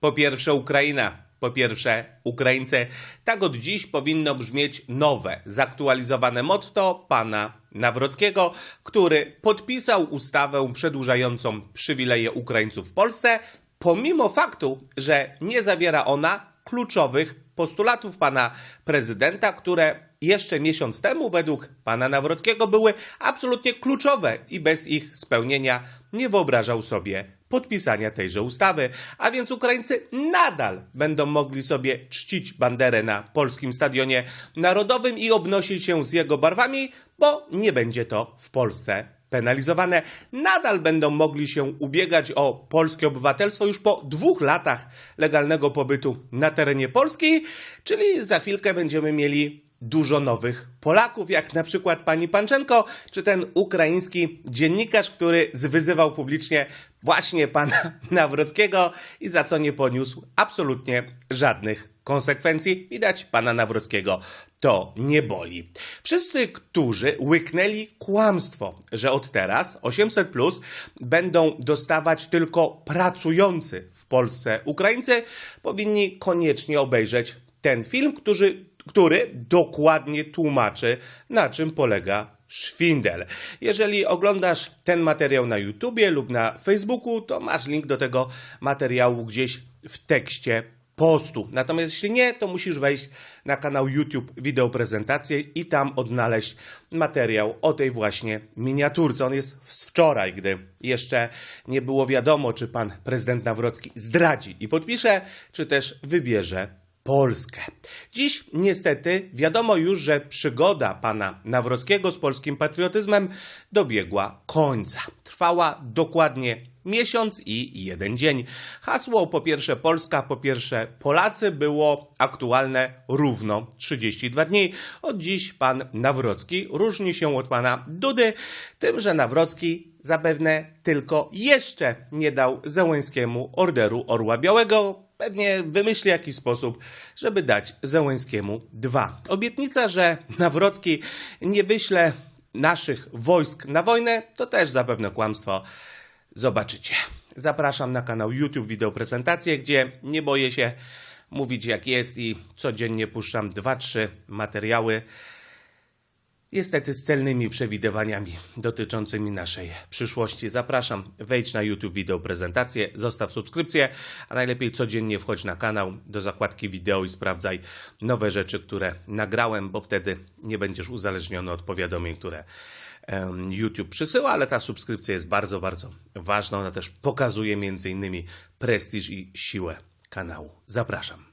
Po pierwsze Ukraina, po pierwsze Ukraińcy. Tak od dziś powinno brzmieć nowe, zaktualizowane motto pana Nawrockiego, który podpisał ustawę przedłużającą przywileje Ukraińców w Polsce, pomimo faktu, że nie zawiera ona kluczowych postulatów pana prezydenta, które jeszcze miesiąc temu według pana Nawrockiego były absolutnie kluczowe i bez ich spełnienia nie wyobrażał sobie podpisania tejże ustawy, a więc Ukraińcy nadal będą mogli sobie czcić banderę na polskim stadionie narodowym i obnosić się z jego barwami, bo nie będzie to w Polsce penalizowane. Nadal będą mogli się ubiegać o polskie obywatelstwo już po dwóch latach legalnego pobytu na terenie Polski, czyli za chwilkę będziemy mieli dużo nowych Polaków, jak na przykład pani Panczenko, czy ten ukraiński dziennikarz, który zwyzywał publicznie właśnie pana Nawrockiego i za co nie poniósł absolutnie żadnych konsekwencji. Widać, pana Nawrockiego to nie boli. Wszyscy, którzy łyknęli kłamstwo, że od teraz 800 plus będą dostawać tylko pracujący w Polsce Ukraińcy, powinni koniecznie obejrzeć ten film, który który dokładnie tłumaczy, na czym polega szwindel. Jeżeli oglądasz ten materiał na YouTubie lub na Facebooku, to masz link do tego materiału gdzieś w tekście postu. Natomiast jeśli nie, to musisz wejść na kanał YouTube Wideo Prezentacje i tam odnaleźć materiał o tej właśnie miniaturce. On jest z wczoraj, gdy jeszcze nie było wiadomo, czy pan prezydent Nawrocki zdradzi i podpisze, czy też wybierze Polskę. Dziś niestety wiadomo już, że przygoda pana Nawrockiego z polskim patriotyzmem dobiegła końca. Trwała dokładnie miesiąc i jeden dzień. Hasło po pierwsze Polska, po pierwsze Polacy było aktualne równo 32 dni. Od dziś pan Nawrocki różni się od pana Dudy, tym, że Nawrocki zapewne tylko jeszcze nie dał Zełęskiemu orderu Orła Białego, pewnie wymyśli jakiś sposób, żeby dać Zełęskiemu dwa. Obietnica, że Nawrocki nie wyśle naszych wojsk na wojnę, to też zapewne kłamstwo. Zobaczycie. Zapraszam na kanał YouTube Wideo Prezentacje, gdzie nie boję się mówić jak jest i codziennie puszczam 2-3 materiały Niestety z celnymi przewidywaniami dotyczącymi naszej przyszłości. Zapraszam, wejdź na YouTube wideo prezentację, zostaw subskrypcję, a najlepiej codziennie wchodź na kanał do zakładki wideo i sprawdzaj nowe rzeczy, które nagrałem, bo wtedy nie będziesz uzależniony od powiadomień, które YouTube przysyła, ale ta subskrypcja jest bardzo, bardzo ważna. Ona też pokazuje między innymi prestiż i siłę kanału. Zapraszam.